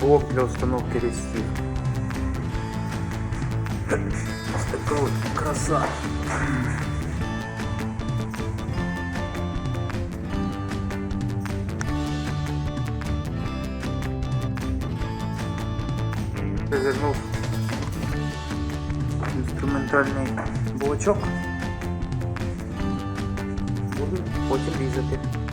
блок для установки рести. Ось така от краса. Розвернув інструментальний блочок. Буду потім різати.